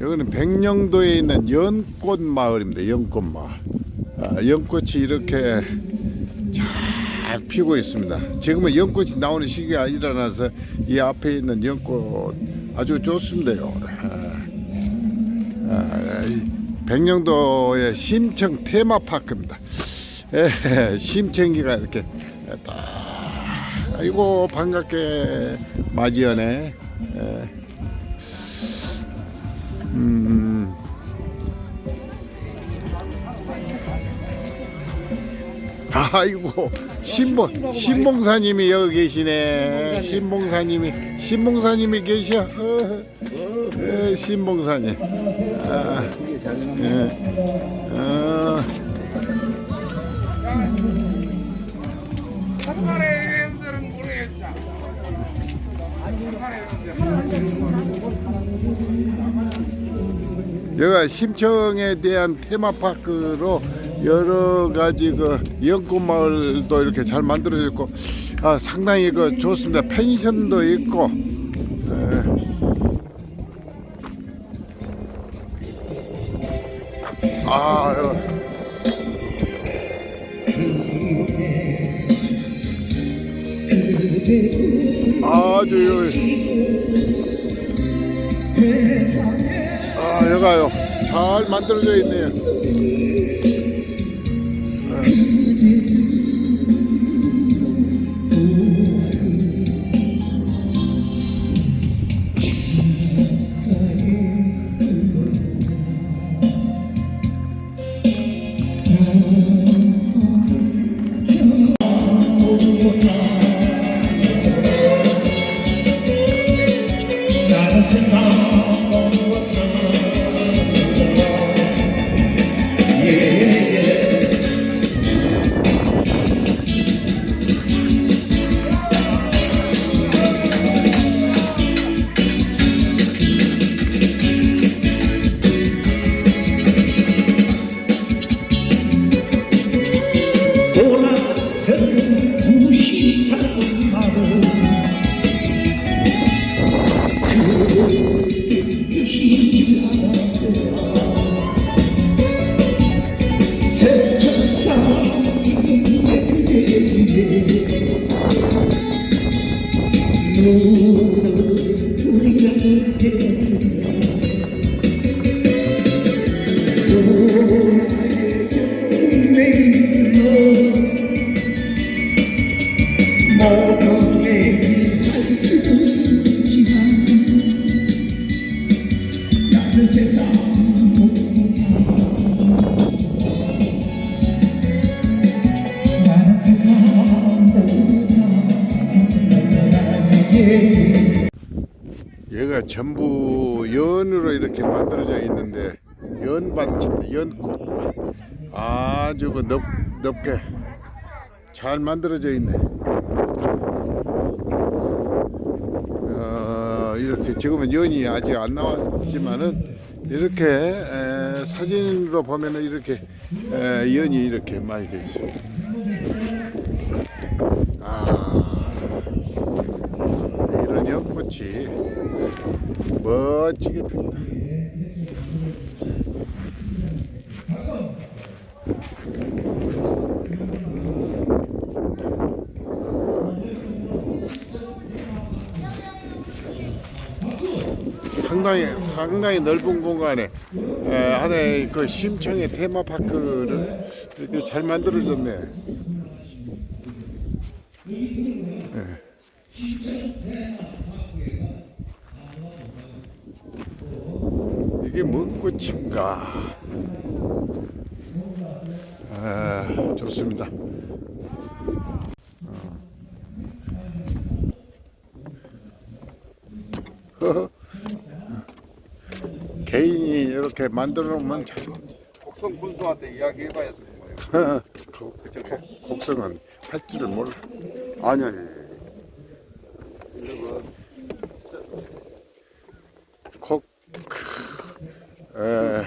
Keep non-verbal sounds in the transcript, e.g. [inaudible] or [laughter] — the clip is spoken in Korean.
여기는 백령도에 있는 연꽃 마을입니다. 연꽃 마을. 아, 연꽃이 이렇게 잘 피고 있습니다. 지금은 연꽃이 나오는 시기가 아니라서 이 앞에 있는 연꽃 아주 좋습니다요. 아, 아, 이 백령도의 심청 테마파크입니다. 에, 심청기가 이렇게 딱 아이고 반갑게 맞이하네. 에. 음. 아이고 신봉 신봉사님이 여기 계시네 신봉사님이 신봉사님이 계셔 어, 어, 신봉사님 아, 예. 어, 여기가 심청에 대한 테마파크로 여러 가지 그 연꽃 마을도 이렇게 잘 만들어져 있고 아, 상당히 그 좋습니다. 펜션도 있고 예. 아. 아주 아, 여가요. 잘 만들어져 있네요. 나는 세상 무엇을 얘가 전부 연으로 이렇게 만들어져 있는데 연밭입니다. 연꽃. 아주 그 넓, 넓게 잘 만들어져 있네. 어, 이렇게 지금은 연이 아직 안 나왔지만은 이렇게 에, 사진으로 보면은 이렇게 에, 연이 이렇게 많이 돼 있습니다. 아, 이런 연꽃이 멋지게 핀다. 상당히 상당히 넓은 공간에 에, 안에 그 심청의 테마파크를 이렇게 잘 만들어졌네. 이게 뭔 꽃인가? 아, 좋습니다. 어. [laughs] 개인이 이렇게 만들어 놓으면 참 곡성 군수한테 이야기해봐야 되는 거예요. [laughs] 그쵸, 곡성은 할 줄을 몰라. 아니 아니. 곡, 에,